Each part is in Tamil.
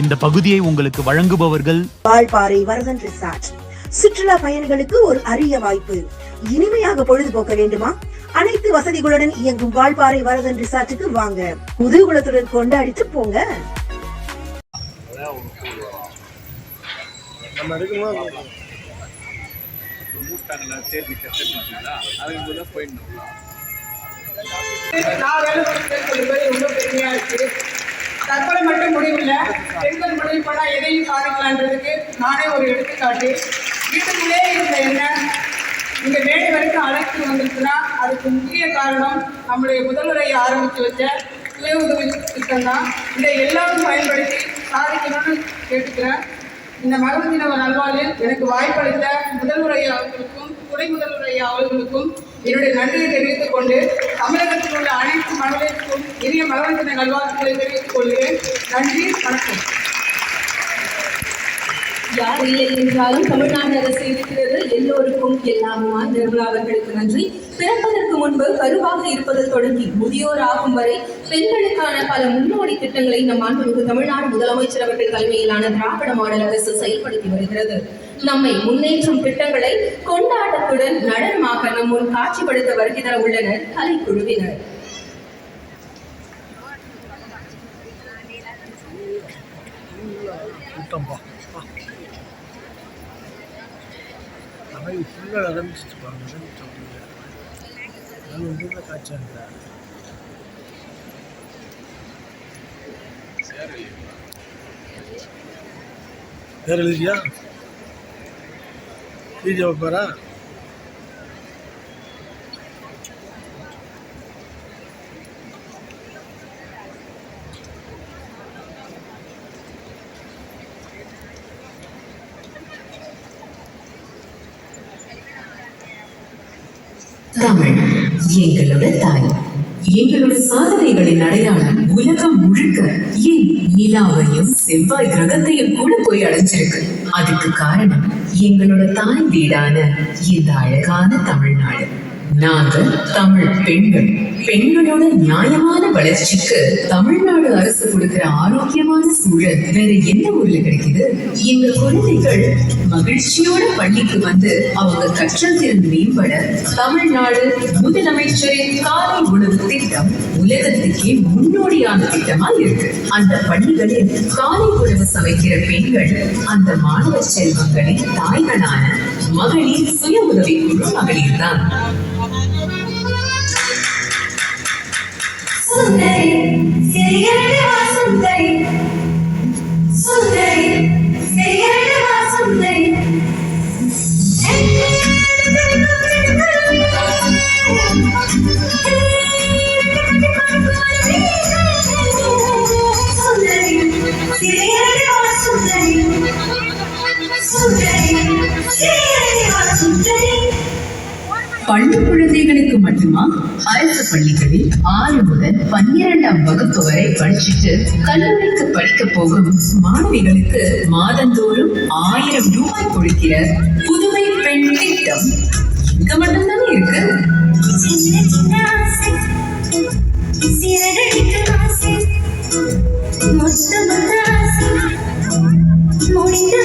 இந்த பகுதியை உங்களுக்கு வழங்குபவர்கள் வால்பாறை வரதன் ரிசார்ட். சுற்றுலா பயணிகளுக்கு ஒரு அரிய வாய்ப்பு. இனிமையாக பொழுதுபோக்க வேண்டுமா? அனைத்து வசதிகளுடன் இயங்கும் வால்பாறை வரதன் ரிசார்ட்டுக்கு வாங்க. குதூகுலத்துடன் கொண்டாடிட்டு போங்க. நம்ம எடுக்கும்போது நான் வேலை சொல்லும்போது ரொம்ப பெருமையா இருக்கு தற்கொலை மட்டும் முடிவில்லை. பெண்கள் முடிவு பண்ணால் எதையும் சாதிக்கலான்றதுக்கு நானே ஒரு எடுத்துக்காட்டு. வீட்டுக்குள்ளே இருந்த என்ன இந்த வேலை வரைக்கும் அழைத்து வந்திருக்குன்னா அதுக்கு முக்கிய காரணம் நம்முடைய முதல்வரை ஆரம்பித்து வச்ச சுய உதவி திட்டம் தான். இதை எல்லாரும் பயன்படுத்தி சாதிக்கணும்னு கேட்டுக்கிறேன். இந்த மகளிர் தின நல்வாழ்வில் எனக்கு வாய்ப்பளித்த முதல்வர் அவர்களுக்கும் துணை முதல்வர் அவர்களுக்கும் என்னுடைய நன்றியை தெரிவித்துக் கொண்டு தமிழகத்தில் உள்ள அனைத்து மகளிருக்கும் இனிய மகளிர் தின நல்வாழ்த்துக்களை தெரிவித்துக் கொள்கிறேன். நன்றி வணக்கம். யார் இல்லை என்றாலும் தமிழ்நாடு அரசு இருக்கிறது. எல்லோருக்கும் எல்லாமா நிர்மலா அவர்களுக்கு நன்றி. பிறப்பதற்கு முன்பு கருவாக இருப்பது தொடங்கி முதியோர் ஆகும் வரை பெண்களுக்கான பல முன்னோடி திட்டங்களை நம் மாண்புமிகு தமிழ்நாடு முதலமைச்சர் அவர்கள் தலைமையிலான திராவிட மாடல் அரசு செயல்படுத்தி வருகிறது. நம்மை முன்னேற்றும் திட்டங்களை கொண்டாட்டத்துடன் நடனமாக நம் முன் காட்சிப்படுத்த வருகிற உள்ளனர் கலைக்குழுவினர். கூட்டம்பா அவை ஃபுல்லாக ஆரம்பிச்சிருப்பாங்க எழுதியா? வீடியோ வைப்பாரா தமிழ் எங்களோட தாய். எங்களோட சாதனைகளின் அடையாளம் உலகம் முழுக்க ஏன் நிலாவையும் செவ்வாய் கிரகத்தையும் கூட போய் அடைஞ்சிருக்கு. அதுக்கு காரணம் எங்களோட தாய் வீடான இந்த அழகான தமிழ்நாடு. நாங்க தமிழ் பெண்கள். பெண்களோட நியாயமான வளர்ச்சிக்கு தமிழ்நாடு அரசு கொடுக்கிற ஆரோக்கியமான சூழல் வேற எந்த ஊர்ல கிடைக்குது? எங்க குழந்தைகள் மகிழ்ச்சியோட பள்ளிக்கு வந்து அவங்க கற்றல் திறன் மேம்பட தமிழ்நாடு முதலமைச்சரின் காலை உணவு திட்டம் உலகத்துக்கே முன்னோடியான திட்டமா இருக்கு. அந்த பள்ளிகளில் காலை உணவு சமைக்கிற பெண்கள் அந்த மாணவ செல்வங்களின் தாய்களான மகளிர் சுய உதவி குழு மகளிர் தான் Сергій பள்ளி குழந்தைகளுக்கு மட்டுமா அரசு பள்ளிகளில் ஆறு முதல் பன்னிரெண்டாம் வகுப்பு வரை படிச்சுட்டு கல்லூரிக்கு படிக்க போகும் மாணவிகளுக்கு மாதந்தோறும் ஆயிரம் ரூபாய் கொடுக்கிற புதுமை பெண் திட்டம் இங்க மட்டும்தானே இருக்கு முடிந்து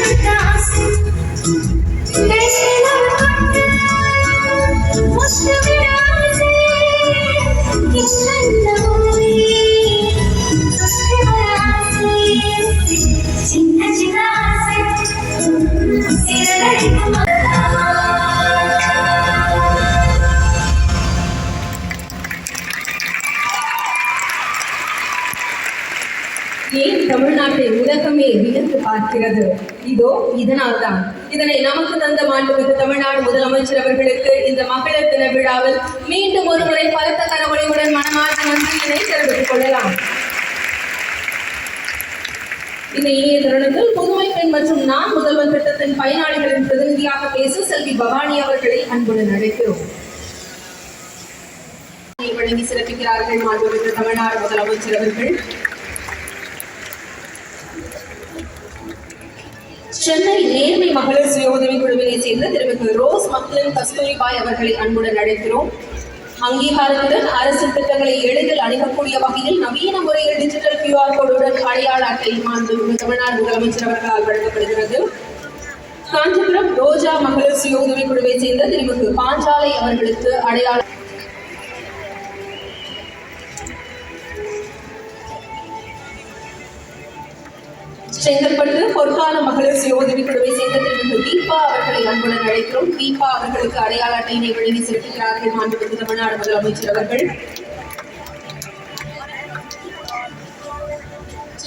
பார்க்கிறது. இதோ இதனால்தான் இதனை நமக்கு தந்த மாண்புமிகு தமிழ்நாடு முதலமைச்சர் அவர்களுக்கு இந்த மகளிர் தின விழாவில் மீண்டும் ஒருமுறை பலத்த கரவொலியுடன் மனமார்ந்த நன்றியினை தெரிவித்துக் கொள்ளலாம். இந்த இணைய தருணத்தில் புதுமை பெண் மற்றும் நான் முதல்வர் திட்டத்தின் பயனாளிகளின் பிரதிநிதியாக பேச செல்வி பவானி அவர்களை அன்புடன் அழைக்கிறோம். வழங்கி சிறப்பிக்கிறார்கள் மாண்புமிகு தமிழ்நாடு முதலமைச்சர் அவர்கள். சென்னை நேர்மை மகளிர் சுய உதவி குழுவினை சேர்ந்த திருமிகு ரோஸ் மக்லின் கஸ்தூரிபாய் அவர்களை அன்புடன் அழைக்கிறோம். அங்கீகாரத்துடன் அரசு திட்டங்களை எளிதில் அணுகக்கூடிய வகையில் நவீன முறையில் டிஜிட்டல் கியூஆர் கோடுடன் அடையாள அட்டை மாண்பு தமிழ்நாடு முதலமைச்சர் அவர்களால் வழங்கப்படுகிறது. காஞ்சிபுரம் ரோஜா மகளிர் சுய உதவி குழுவை சேர்ந்த திருமிகு பாஞ்சாலை அவர்களுக்கு அடையாள செங்கல்பட்டு பொற்கால மகளிர் சுய உதவி குழுவை சேர்ந்த தீபா அவர்களை அன்புடன் அழைக்கிறோம். தீபா அவர்களுக்கு அடையாள அட்டையினை வழங்கி செலுத்துகிறார்கள் மாண்புமிகு தமிழ்நாடு முதலமைச்சர் அவர்கள்.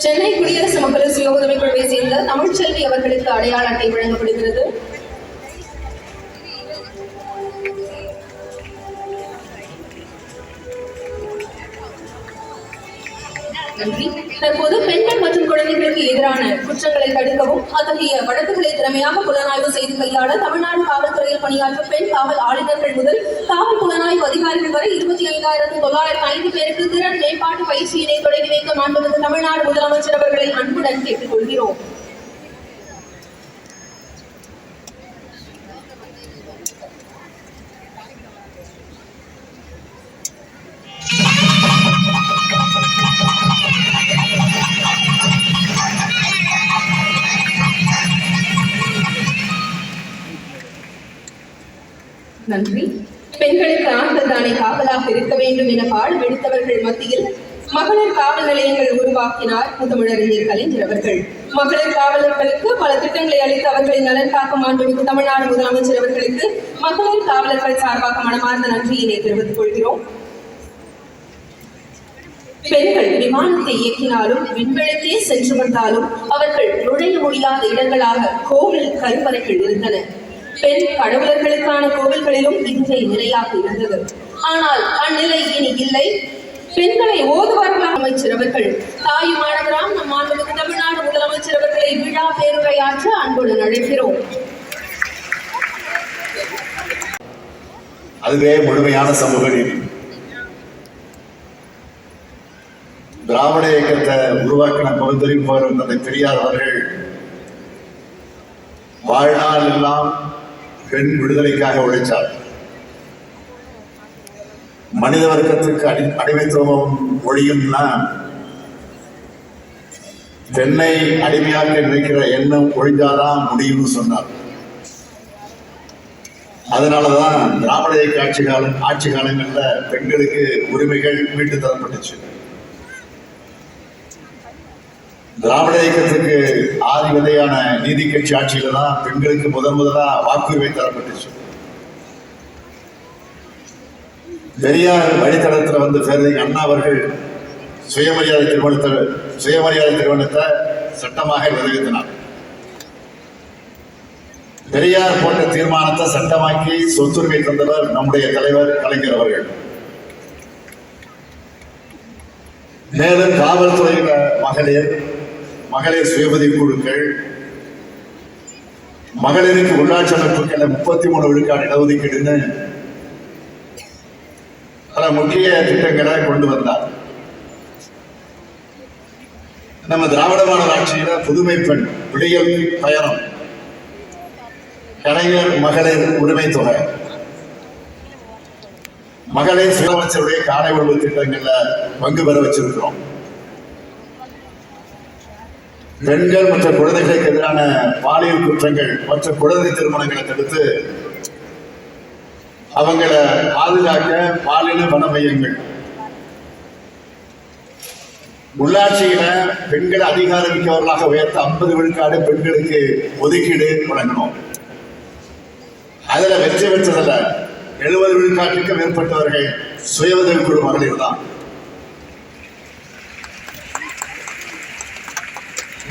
சென்னை குடியரசு மகளிர் சுய உதவி குழுவை சேர்ந்த தமிழ்ச்செல்வி அவர்களுக்கு அடையாள அட்டை வழங்கப்படுகிறது. நன்றி. தற்போது பெண்கள் மற்றும் குழந்தைகளுக்கு எதிரான குற்றங்களை தடுக்கவும் அத்தகைய வழக்குகளை திறமையாக புலனாய்வு செய்து கையாள தமிழ்நாடு காவல்துறையில் பணியாற்றும் பெண் காவல் ஆளுநர்கள் முதல் காவல் புலனாய்வு அதிகாரிகள் வரை இருபத்தி ஐந்தாயிரத்து தொள்ளாயிரத்து ஐந்து பேருக்கு திறன் மேம்பாட்டு பயிற்சியினை தொடங்கி வைக்க மாண்புமிகு தமிழ்நாடு முதலமைச்சர் அவர்களை அன்புடன் கேட்டுக்கொள்கிறோம். நன்றி. பெண்களுக்கு ஆண்கள் தானே காவலாக இருக்க வேண்டும் என பாடுபடுத்தவர்கள் மத்தியில் மகளிர் காவல் நிலையங்கள் உருவாக்கினார் முத்தமிழறிஞர் கலைஞர் அவர்கள். மகளிர் காவலர்களுக்கு பல திட்டங்களை அளித்து அவர்களின் நலன் காக்கும் மாண்புமிகு தமிழ்நாடு முதலமைச்சர் அவர்களுக்கு மகளிர் காவலர்கள் சார்பாக மனமார்ந்த நன்றியினை தெரிவித்துக் கொள்கிறோம். பெண்கள் விமானத்தை இயக்கினாலும் விண்வெளிக்கே சென்று வந்தாலும் அவர்கள் நுழைய முடியாத இடங்களாக கோவில் கருவறைகள் இருந்தன. பெண் கடவுளர்களுக்கான கோவில்களிலும் இன்றைய நிலையாக இருந்தது. ஆனால் அந்நிலை இனி இல்லை. பெண்களை ஓதுவார்களாக அமைச்சர் அவர்கள். தாயுமானவராம் நம் மாண்புமிகு தமிழ்நாடு முதலமைச்சர் அவர்களை விழா பேருரையாற்ற அன்புடன் அழைக்கிறோம் அதுவே முழுமையான சமூக நீதி. திராவிட இயக்கத்தை உருவாக்கின பகுத்தறிவு தந்தை பெரியார் அவர்கள் வாழ்நாள் எல்லாம் பெண் விடுதலைக்காக உழைத்தார் மனித வர்க்கத்துக்கு அடி அடிமைத்துவம் ஒழியும்னா பெண்ணை அடிமையாக நினைக்கிற எண்ணம் ஒழிஞ்சாதான் முடியும்னு சொன்னார். அதனாலதான் திராவிட இயக்க ஆட்சி காலம் ஆட்சி காலங்களில் பெண்களுக்கு உரிமைகள் மீட்டு தரப்பட்டுச்சு. திராவிட இயக்கத்துக்கு ஆதி விதையான நீதி கட்சி ஆட்சியில தான் பெண்களுக்கு முதன் முதலா வாக்குரிமை தரப்பட்டுச்சு. பெரியார் வழித்தடத்துல வந்து பேரறிஞர் அண்ணா அவர்கள் சுயமரியாதை திருமணத்தை சுயமரியாதை திருமணத்தை சட்டமாக நிறைவேற்றினார். பெரியார் போட்ட தீர்மானத்தை சட்டமாக்கி சொத்துரிமை தந்தவர் நம்முடைய தலைவர் கலைஞர் அவர்கள். மேலும் காவல்துறையில மகளிர் மகளிர் சுயபதிவு குழுக்கள் மகளிருக்கு உள்ளாட்சி அமைப்புகள் முப்பத்தி மூணு விழுக்காடு இடஒதுக்கீடுன்னு பல முக்கிய திட்டங்களை கொண்டு வந்தார். நம்ம திராவிட மாடல் ஆட்சியில புதுமை பெண் விடியல் பயணம். கலைஞர் மகளிர் உரிமை தொகை. மகளிர் முதலமைச்சருடைய காலை உணவு திட்டங்கள்ல பங்கு பெற வச்சிருக்கிறோம். பெண்கள் மற்றும் குழந்தைகளுக்கு எதிரான பாலியல் குற்றங்கள் மற்றும் குழந்தை திருமணங்களை தடுத்து அவங்கள பாதுகாக்க பாலின வன மையங்கள் உள்ளாட்சியில பெண்களை அதிகாரமிக்கவர்களாக உயர்த்த ஐம்பது விழுக்காடு பெண்களுக்கு ஒதுக்கீடு வழங்கணும். அதுல வெற்றி பெற்றதுல எழுபது விழுக்காட்டுக்கு மேற்பட்டவர்கள் சுய உதவி குழு மகளிர் தான்.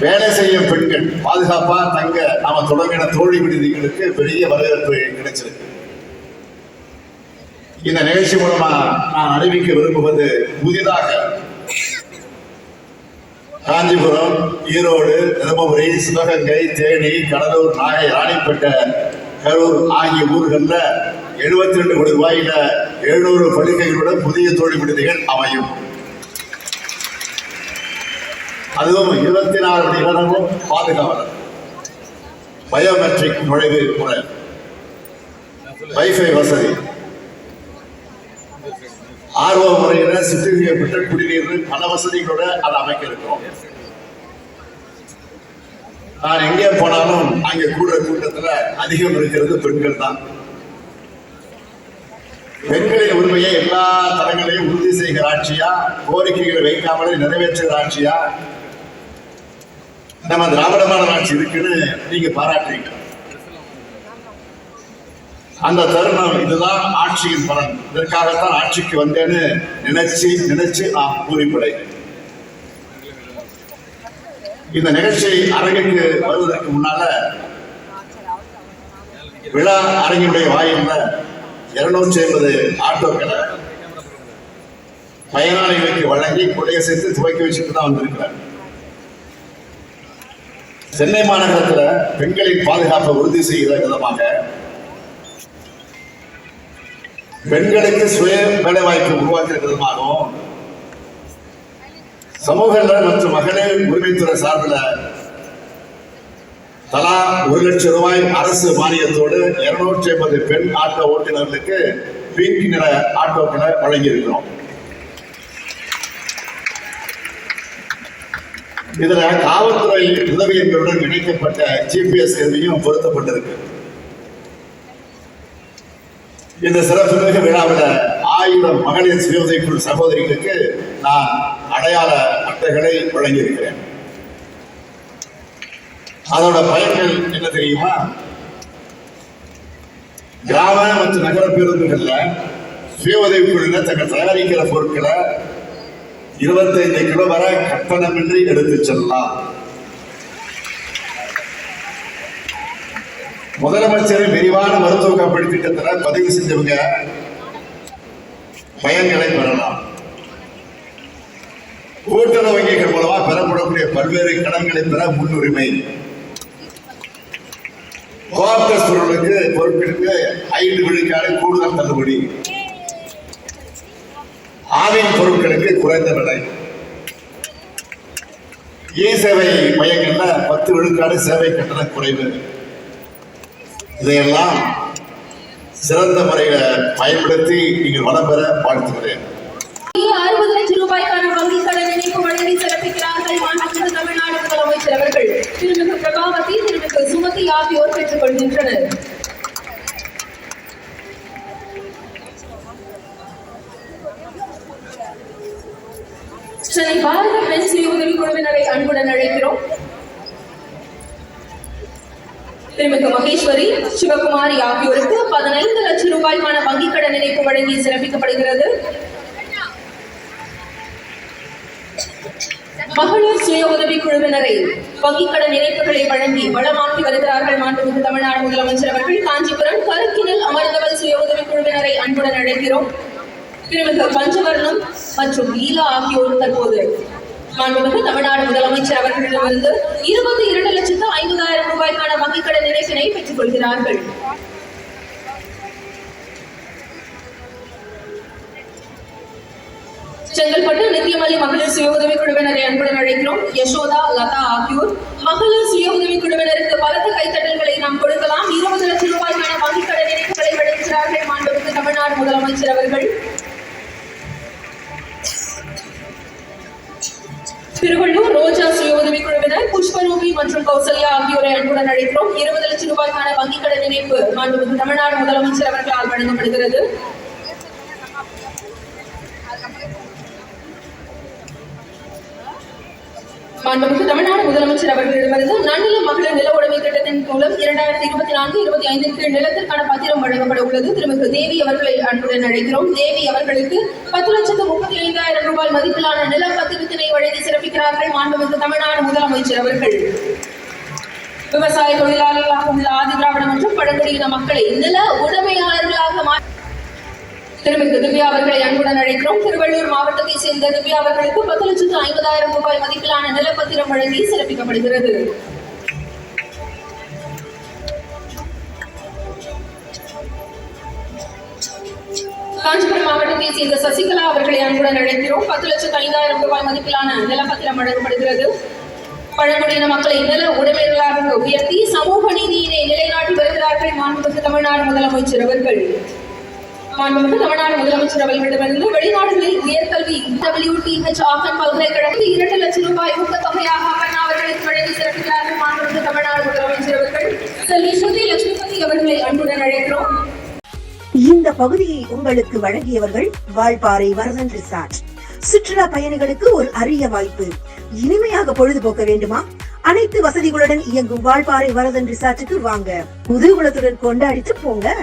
வேலை செய்யும் பெண்கள் பாதுகாப்பா தங்க நாம தொடங்கின தோழி விடுதிகளுக்கு பெரிய வரவேற்பு கிடைச்சிருக்கு. இந்த நிகழ்ச்சி மூலமா நான் அறிவிக்க விரும்புவது புதிதாக. காஞ்சிபுரம் ஈரோடு தருமபுரி சிவகங்கை தேனி கடலூர் நாகை ராணிப்பேட்டை கரூர் ஆகிய ஊர்களில் எழுபத்தி ரெண்டு கோடி ரூபாயில எழுநூறு படுக்கைகளுடன் புதிய தொழில் விடுதிகள் அமையும். அதுவும் இருபத்தி நாலு மணி நேரமும் பாதுகாவலர். பயோமெட்ரிக் நுழைவு முறை. வைஃபை வசதி. ஆர்வ முறையில சுத்திகரிக்கப்பட்ட குடிநீர் பல வசதிகளோட அதை அமைக்க இருக்கிறோம். நான் எங்கே போனாலும் அங்கே கூடுற கூட்டத்துல அதிகம் இருக்கிறது பெண்கள் தான். பெண்களின் உரிமையை எல்லா தளங்களையும் உறுதி செய்கிற ஆட்சியா கோரிக்கைகளை வைக்காமலே நிறைவேற்றுகிற ஆட்சியா நம்ம திராவிட ஆட்சி இருக்குன்னு நீங்க பாராட்டுறீங்க. அந்த தருணம் இதுதான் ஆட்சியின் பலன். இதற்காகத்தான் ஆட்சிக்கு வந்தேன்னு நினைச்சு நினைச்சு நான் கூறிப்படை இந்த நிகழ்ச்சி அரங்கிற்கு வருவதற்கு முன்னால விழா அரங்கினுடைய வாயில இருநூற்றி ஐம்பது ஆட்டோக்களை பயனாளிகளுக்கு வழங்கி கொடைய சேர்த்து துவக்கி வச்சுட்டு தான் வந்திருக்கிறார். சென்னை மாநகரத்தில் பெண்களின் பாதுகாப்பை உறுதி செய்கிற விதமாக பெண்களுக்கு சுய வேலைவாய்ப்பு உருவாக்குற விதமாகவும் சமூக நலன் மற்றும் மகளிர் உரிமைத்துறை சார்பில் தலா ஒரு லட்சம் ரூபாய் அரசு மானியத்தோடு இருநூற்றி ஐம்பது பெண் ஆட்டோ ஓட்டுநர்களுக்கு பிங்க் நிற ஆட்டோக்களை வழங்கியிருக்கிறோம். இதுல காவல்துறை உதவி இணைக்கப்பட்ட ஜிபிஎஸ் கருவியும் பொருத்தப்பட்டிருக்கு. இந்த சிறப்பு மிக விழாவில் ஆயிரம் மகளிர் சுய உதவிக்குழு சகோதரிகளுக்கு நான் அடையாள அட்டைகளை வழங்கியிருக்கிறேன். அதோட பயன்கள் என்ன தெரியுமா? கிராம மற்றும் நகர பேருந்துகள்ல சுய உதவிக்குழுல தங்கள் தயாரிக்கிற பொருட்களை இருபத்தைந்து கிலோ வரை கட்டணமின்றி எடுத்து செல்லலாம். முதலமைச்சரின் விரிவான மருத்துவ காப்பீடு திட்டத்தில் பதிவு செஞ்சவங்க பயன்களை பெறலாம். கூட்டுறவு வங்கிகள் மூலமா பெறப்படக்கூடிய பல்வேறு கடன்களை பெற முன்னுரிமை. கோஆப்டஸ் பொருளுக்கு பொருட்களுக்கு ஐந்து விழுக்காடு கூடுதல் தள்ளுபடி. ஆவின் பொருட்களுக்கு குறைந்த விலை. இ சேவை மையங்கள்ல பத்து விழுக்காடு சேவை கட்டண குறைவு. இதையெல்லாம் சிறந்த முறையில பயன்படுத்தி நீங்கள் வளம் பெற வாழ்த்துகிறேன். அறுபது லட்சம் ரூபாய்க்கான வங்கி கடன் இணைப்பு வழங்கி சிறப்பிக்கிறார்கள் மாண்புமிகு தமிழ்நாடு முதலமைச்சர் அவர்கள். திருமிகு பிரபாவதி திருமிகு சுமதி ஆகியோர் பெற்றுக் கொள்கின்றனர். சென்னை பாரத பெண் சுய உதவி குழுவினரை அன்புடன் அழைக்கிறோம். திருமிகு மகேஸ்வரி சிவகுமாரி ஆகியோருக்கு பதினைந்து லட்சம் ரூபாய்க்கான வங்கிக் கடன் இணைப்பு வழங்கி சிறப்பிக்கப்படுகிறது. மகளிர் சுய உதவி குழுவினரை வங்கிக் கடன் இணைப்புகளை வழங்கி வளமாக்கி வருகிறார்கள் மாண்புமிகு தமிழ்நாடு முதலமைச்சர் அவர்கள். காஞ்சிபுரம் கருக்கினில் அமர்ந்தவர் சுய உதவி குழுவினரை அன்புடன் அழைக்கிறோம். திருமிகு பஞ்சவர்ணம் மற்றும் லீலா ஆகியோர் தற்போது மாண்புமிகு தமிழ்நாடு முதலமைச்சர் அவர்களிடமிருந்து இருபத்தி இரண்டு லட்சத்து ஐம்பதாயிரம் ரூபாய்க்கான வங்கிக் கடன் இணைப்பினை பெற்றுக் கொள்கிறார்கள். செங்கல்பட்டு நித்தியமல்லி மகளிர் சுய உதவி குழுவினரை அன்புடன் அழைக்கிறோம். யசோதா லதா ஆகியோர் மகளிர் சுய உதவி குழுவினருக்கு பலத்த கைத்தட்டல்களை நாம் கொடுக்கலாம். இருபது லட்சம் ரூபாய்க்கான வங்கிக் கடன் இணைப்புகளை வழங்குகிறார்கள் மாண்புமிகு தமிழ்நாடு முதலமைச்சர் அவர்கள். திருவள்ளூர் ரோஜா சுய உதவி குழுவினர் புஷ்பரூபி மற்றும் கௌசல்யா ஆகியோரை அன்புடன் அழைக்கிறோம். இருபது லட்சம் ரூபாய்க்கான வங்கிக் கடன் இணைப்பு மாண்புமிகு தமிழ்நாடு முதலமைச்சர் அவர்களால் வழங்கப்படுகிறது. மாண்புமிகு தமிழ்நாடு முதலமைச்சர் அவர்களிடமிருந்து நன்னில மகளிர் நில உடைமை திட்டத்தின் மூலம் இரண்டாயிரத்தி இருபத்தி நான்கு இருபத்தி ஐந்தின் கீழ் நிலத்திற்கான பத்திரம் வழங்கப்பட உள்ளது திருமிகு தேவி அவர்களை அன்புடன் அழைக்கிறோம். தேவி அவர்களுக்கு பத்து லட்சத்து முப்பத்தி ஐந்தாயிரம் ரூபாய் மதிப்பிலான நில பத்திரத்தினை வழங்கி சிறப்பிக்கிறார்கள் மாண்புமிகு தமிழ்நாடு முதலமைச்சர் அவர்கள். விவசாய தொழிலாளர்களாக உள்ள ஆதி திராவிடம் மற்றும் பழங்குடியின மக்களை நில உடைமையாளர்களாக மாற்ற திருமிகு திவ்யா அவர்களை அன்புடன் அழைக்கிறோம். திருவள்ளூர் மாவட்டத்தை சேர்ந்த திவ்யா அவர்களுக்கு பத்து லட்சத்து ஐம்பதாயிரம் ரூபாய் மதிப்பிலான நிலப்பத்திரம் வழங்கி சிறப்பிக்கப்படுகிறது. காஞ்சிபுரம் மாவட்டத்தை சேர்ந்த சசிகலா அவர்களை அன்புடன் அழைக்கிறோம். பத்து லட்சத்து ஐந்தாயிரம் ரூபாய் மதிப்பிலான நிலப்பத்திரம் வழங்கப்படுகிறது. பழங்குடியின மக்களை நில உடைமைகளாக உயர்த்தி சமூக நீதியினை நிலைநாட்டி வருகிறார்கள் மாண்புமிகு தமிழ்நாடு முதலமைச்சர் அவர்கள். மாண்புமிகு தமிழ்நாடு முதலமைச்சர் அவர்களிடமிருந்து வெளிநாடுகளில் உயர்கல்வி டபிள்யூ டி ஹெச் ஆக்கன் பல்கலைக்கழகத்தில் இரண்டு லட்சம் ரூபாய் ஊக்கத்தொகையாக அண்ணா அவர்களுக்கு வழங்கி சிறப்பிக்கிறார்கள் மாண்புமிகு தமிழ்நாடு முதலமைச்சர் அவர்கள். செல்வி ஸ்ருதி லட்சுமிபதி அவர்களை அன்புடன் அழைக்கிறோம். இந்த பகுதியை உங்களுக்கு வழங்கியவர்கள் வாழ்பாறை வரதன் ரிசார்ட். சுற்றுலா பயணிகளுக்கு ஒரு அரிய வாய்ப்பு. இனிமையாக பொழுதுபோக்க வேண்டுமா? அனைத்து வசதிகளுடன் இயங்கும் வாழ்பாறை வரதன் ரிசார்ட்டுக்கு வாங்க. குதூகலத்துடன் கொண்டாடிட்டு போங்க.